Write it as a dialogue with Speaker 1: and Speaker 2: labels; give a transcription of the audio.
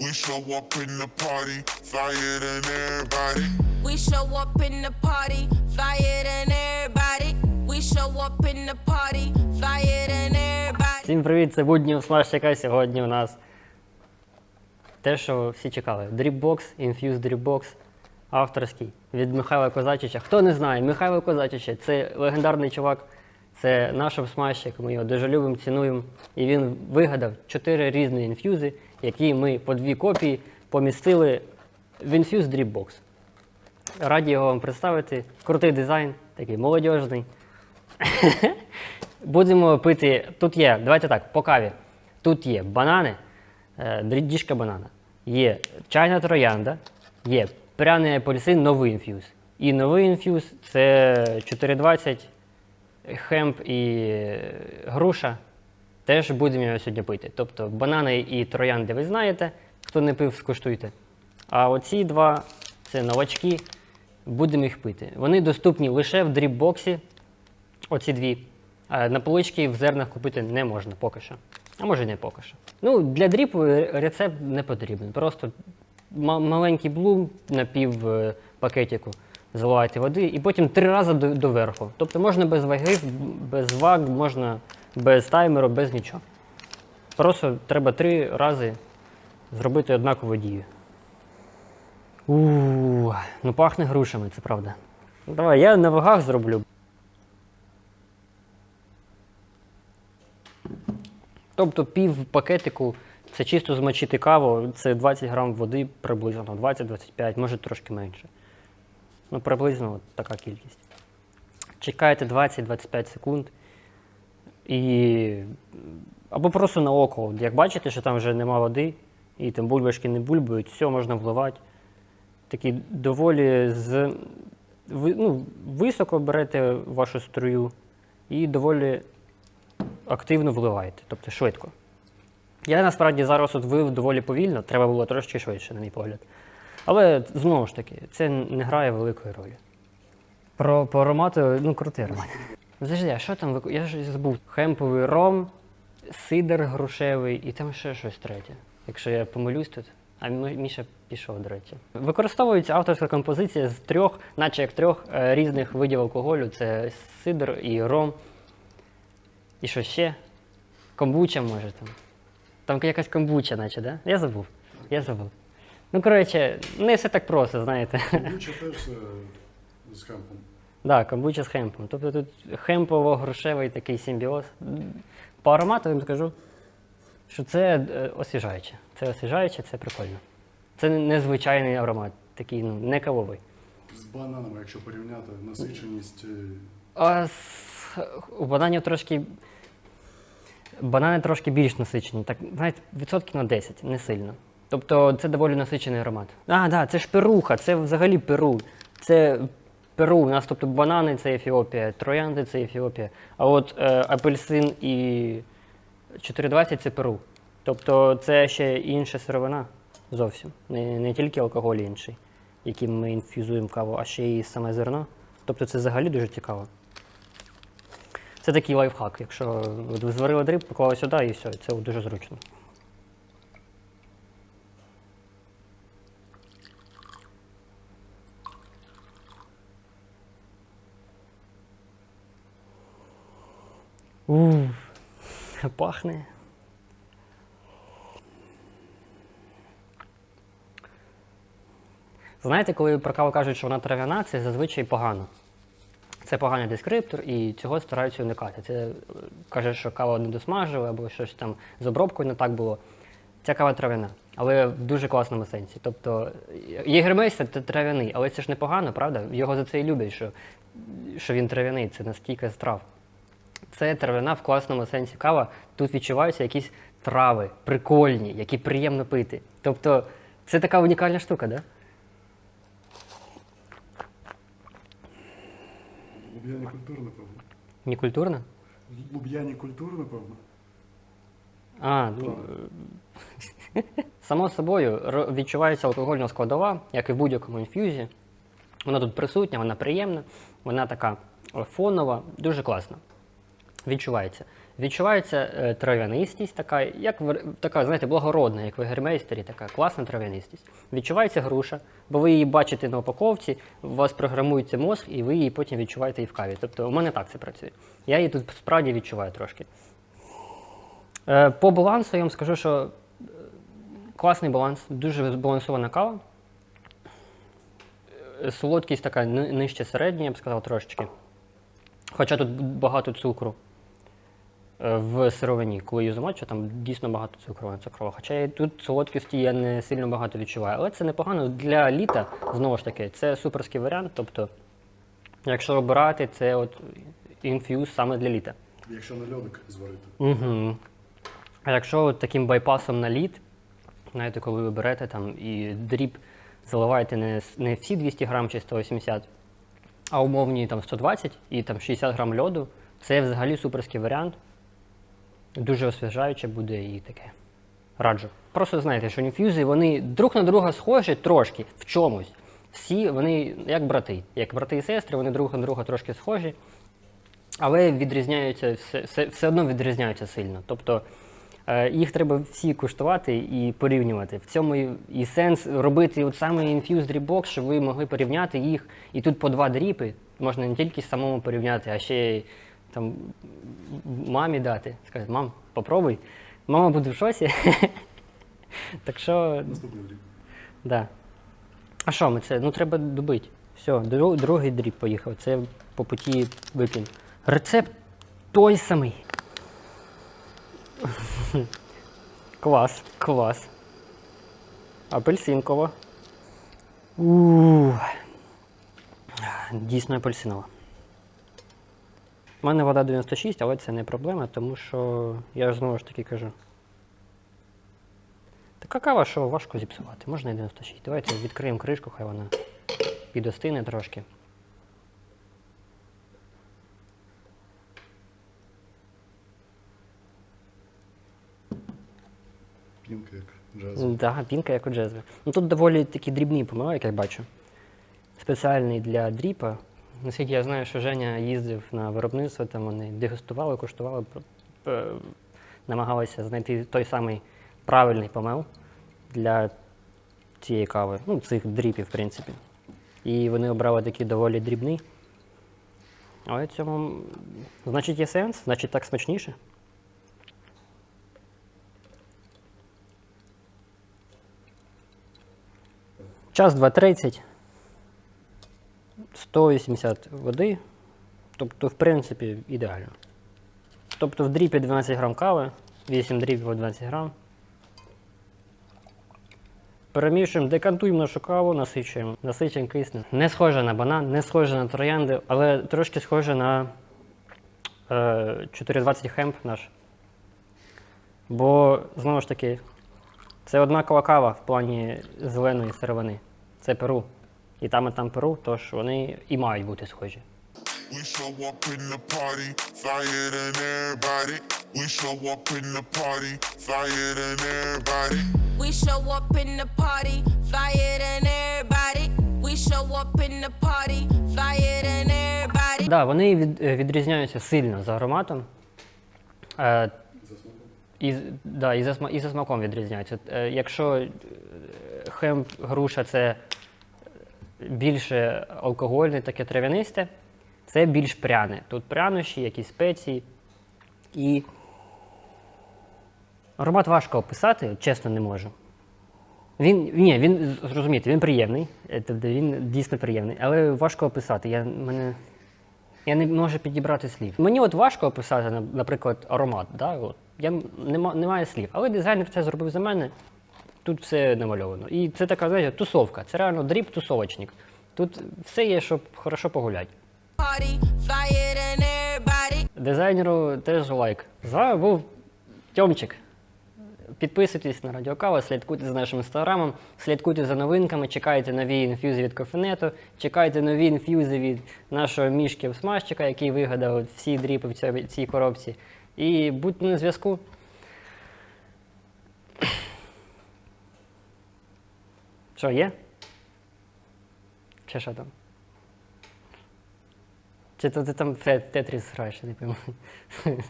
Speaker 1: We show up in the party, flyer than everybody.
Speaker 2: We show up in the party, flyer than everybody. We show up in the party, flyer than everybody.
Speaker 3: Всім привіт, це будні у Смашчика. Сьогодні у нас те, що всі чекали. Дріпбокс, Infused Dripbox, авторський від Михайла Козачича. Хто не знає, Михайло Козачича це легендарний чувак, це наш смащик, ми його дуже любимо, цінуємо. І він вигадав чотири різні інфюзи, які ми по дві копії помістили в Infused Dripbox. Раді його вам представити. Крутий дизайн, такий молодіжний. Будемо пити. Тут є, давайте так, по каві. Тут є банани, е, діжка банана, є чайна троянда, є пряний апельсин, новий інфюз. І новий інфюз це 420, хемп і груша. Теж будемо його сьогодні пити. Тобто банани і троянди ви знаєте, хто не пив, скуштуйте. А оці два це новачки, будемо їх пити. Вони доступні лише в дріпбоксі, оці дві. А на полички в зернах купити не можна поки що. А може не поки що. Ну, для дріпу рецепт не потрібен. Просто ма- маленький блум на пів е, пакетику заливайте води і потім три рази до, доверху. Тобто можна без ваги, без ваг, можна без таймеру, без нічого. Просто треба три рази зробити однакову дію. Ууу, ну пахне грушами, це правда. Давай, я на вагах зроблю. Тобто пів пакетику це чисто змочити каву, це 20 грам води приблизно, 20-25, може трошки менше. Ну, приблизно от така кількість. Чекаєте 20-25 секунд і. Або просто на око. Як бачите, що там вже нема води, і там бульбашки не бульбують, все можна вливати. Такий доволі з, ви- ну, високо берете вашу струю і доволі активно вливаєте, тобто швидко. Я насправді зараз от вилив доволі повільно, треба було трошки швидше, на мій погляд. Але знову ж таки, це не грає великої ролі. Про, по аромату, ну крутий аромат. Подожди, а що там? ви- Я ж забув. Хемповий ром, сидр грушевий і там ще щось третє. Якщо я помилюсь тут. А Мі- Міша пішов, до речі. Використовується авторська композиція з трьох, наче як трьох е, різних видів алкоголю: це сидр і ром. І що ще? Комбуча може там. Там якась комбуча, наче, да? Я забув. Я забув. Ну, коротше, не все так просто, знаєте.
Speaker 4: Лучше теж е, з хемпом.
Speaker 3: Да, комбуча з хемпом. Тобто тут хемпово-грушевий такий симбіоз. По аромату я вам скажу, що це е, освіжаюче. Це освіжаюче, це прикольно. Це незвичайний аромат, такий ну, не кавовий.
Speaker 4: З бананами, якщо порівняти насиченість. е,
Speaker 3: А з, у бананів трошки. Банани трошки більш насичені, так, знаєте, відсотків на 10, не сильно. Тобто це доволі насичений аромат. А, так, да, це ж перуха, це взагалі Перу. Це Перу. У нас тобто банани це Ефіопія, троянди це Ефіопія. А от е, апельсин і 420 це Перу. Тобто це ще інша сировина зовсім. Не, не тільки алкоголь інший, яким ми інфюзуємо каву, а ще й саме зерно. Тобто це взагалі дуже цікаво. Це такий лайфхак. Якщо ви зварили дріб, поклали сюди і все, це дуже зручно. Ух, пахне. Знаєте, коли про каву кажуть, що вона трав'яна, це зазвичай погано. Це поганий дескриптор і цього стараються уникати. Це е, каже, що кава не досмажили або щось там з обробкою не так було. Ця кава трав'яна, але в дуже класному сенсі. Тобто єгермейстер це трав'яний, але це ж непогано, правда? Його за це і люблять, що, що він трав'яний, це настільки страв. Це трав'яна в класному сенсі кава. Тут відчуваються якісь трави, прикольні, які приємно пити. Тобто це така унікальна штука. Да?
Speaker 4: Луб'яні культури, напевно.
Speaker 3: Не культурно?
Speaker 4: Луб'яні культури, напевно.
Speaker 3: А, ну, е, само собою відчувається алкогольна складова, як і в будь-якому інфюзі. Вона тут присутня, вона приємна, вона така фонова, дуже класна. Відчувається. Відчувається е, трав'янистість, така, як така, знаєте, благородна, як в егермейстері, така класна трав'янистість. Відчувається груша, бо ви її бачите на упаковці, у вас програмується мозг, і ви її потім відчуваєте і в каві. Тобто у мене так це працює. Я її тут справді відчуваю трошки. Е, По балансу я вам скажу, що е, класний баланс, дуже збалансована кава. Солодкість така нижче середня, я б сказав, трошечки. Хоча тут багато цукру в сировині, коли її замочу, там дійсно багато цукру цукрова. Хоча і тут солодкості я не сильно багато відчуваю. Але це непогано для літа, знову ж таки, це суперський варіант. Тобто, якщо обирати, це от інф'юз саме для літа.
Speaker 4: Якщо на льодик зварити.
Speaker 3: Угу. А якщо от таким байпасом на лід, знаєте, коли ви берете там і дріб заливаєте не, не всі 200 грам чи 180, а умовні там 120 і там 60 грам льоду, це взагалі суперський варіант. Дуже освіжаюче буде і таке. Раджу. Просто знаєте, що інф'юзи вони друг на друга схожі трошки в чомусь. Всі вони як брати, як брати і сестри, вони друг на друга трошки схожі але відрізняються все, все, все одно відрізняються сильно. Тобто е, їх треба всі куштувати і порівнювати. В цьому і, і сенс робити от саме Drip Box, щоб ви могли порівняти їх. І тут по два дріпи можна не тільки самому порівняти, а ще там мамі дати. Сказати, мам, попробуй. Мама буде в шоці. так що
Speaker 4: Наступний дріб.
Speaker 3: Да. А що ми це? Ну треба добити. Все, дру- другий дріб поїхав. Це по путі викинь. Рецепт той самий. клас, клас. Апельсинкова. Дійсно апельсинова. У мене вода 96, але це не проблема, тому що я ж знову ж таки кажу. Така кава, що важко зіпсувати. Можна і 96. Давайте відкриємо кришку, хай вона підостине трошки.
Speaker 4: Пінка як джаз.
Speaker 3: Так, пінка, як у джезви. Ну тут доволі такі дрібні помили, як я бачу. Спеціальний для дріпа. Наскільки я знаю, що Женя їздив на виробництво, там вони дегустували, куштували, е, намагалися знайти той самий правильний помел для цієї кави, ну, цих дріпів, в принципі. І вони обрали такий доволі дрібний. Але цьому, значить, є сенс, значить так смачніше. Час 2.30. 180 води. Тобто, в принципі, ідеально. Тобто в дріпі 12 грам кави, 8 дріпів по 12 грам. Перемішуємо, декантуємо нашу каву, насичуємо, насичуємо киснем. Не схоже на банан, не схоже на троянди, але трошки схоже на е, 420 хемп наш. Бо, знову ж таки, це однакова кава в плані зеленої сировини. Це Перу. І там, і там Перу, тож вони і мають бути схожі.
Speaker 1: We show up in the party, flyer than everybody. We show up in the party, flyer than everybody.
Speaker 2: We show up in the party, flyer than everybody. We show up in the party, flyer than everybody.
Speaker 3: Да, вони від, е, відрізняються сильно за ароматом. Е, і, да, і, за, і за смаком відрізняються. Е, якщо е, хемп груша це більше алкогольне, таке трав'янисте, це більш пряне. Тут прянощі, якісь спеції. І аромат важко описати, чесно не можу. Він, ні, він, зрозумійте, він приємний, е, тобто він дійсно приємний, але важко описати. Я, мене, я не можу підібрати слів. Мені от важко описати, наприклад, аромат. Да? От. Я нема, немає слів. Але дизайнер це зробив за мене. Тут все намальовано. І це така, знаєте, тусовка. Це реально дріб-тусовочник. Тут все є, щоб хорошо погуляти. Дизайнеру теж лайк. З вами був Тьомчик. Підписуйтесь на Радіо Кава, слідкуйте за нашим інстаграмом, слідкуйте за новинками, чекайте нові інфюзи від кофенету, чекайте нові інфюзи від нашого мішки смажчика, який вигадав всі дріпи в цій коробці. І будьте на зв'язку. Що, є? Чи що там? Чи то ти там Тетріс граєш, я не пойму.